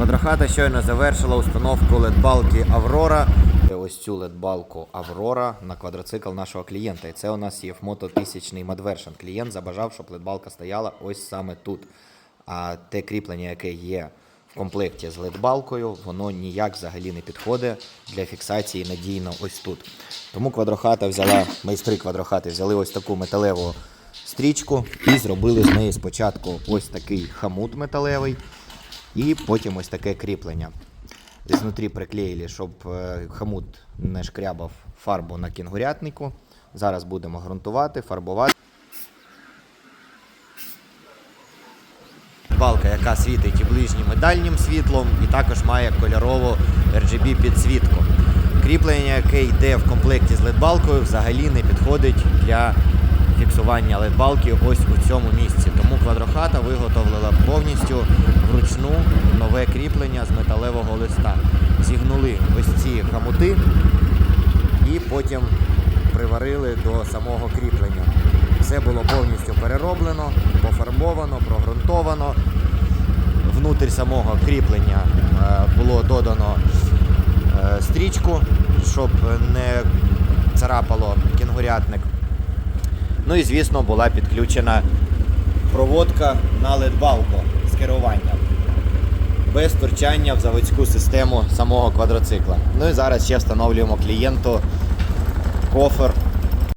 Квадрохата щойно завершила установку LED-балки Аврора. Ось цю LED-балку Аврора на квадроцикл нашого клієнта. І це у нас є тисячний Madversion. Клієнт забажав, щоб LED-балка стояла ось саме тут. А те кріплення, яке є в комплекті з LED-балкою, воно ніяк взагалі не підходить для фіксації надійно ось тут. Тому квадрохата взяла, майстри квадрохати взяли ось таку металеву стрічку і зробили з неї спочатку ось такий хамут металевий, і потім ось таке кріплення. Знутрі приклеїли, щоб е, хамут не шкрябав фарбу на кінгурятнику. Зараз будемо ґрунтувати, фарбувати. Балка, яка світить і ближнім і дальнім світлом, і також має кольорову RGB підсвітку. Кріплення, яке йде в комплекті з LED-балкою, взагалі не підходить для фіксування LED-балки ось у цьому місці. Тому квадрохата виготовила повністю вручну нове кріплення з металевого листа. Зігнули ось ці хамути і потім приварили до самого кріплення. Все було повністю перероблено, пофарбовано, прогрунтовано. Внутрі самого кріплення е, було додано е, стрічку, щоб не царапало кінгурятник. Ну і звісно була підключена проводка на керуванням без втручання в заводську систему самого квадроцикла. Ну і зараз ще встановлюємо клієнту кофер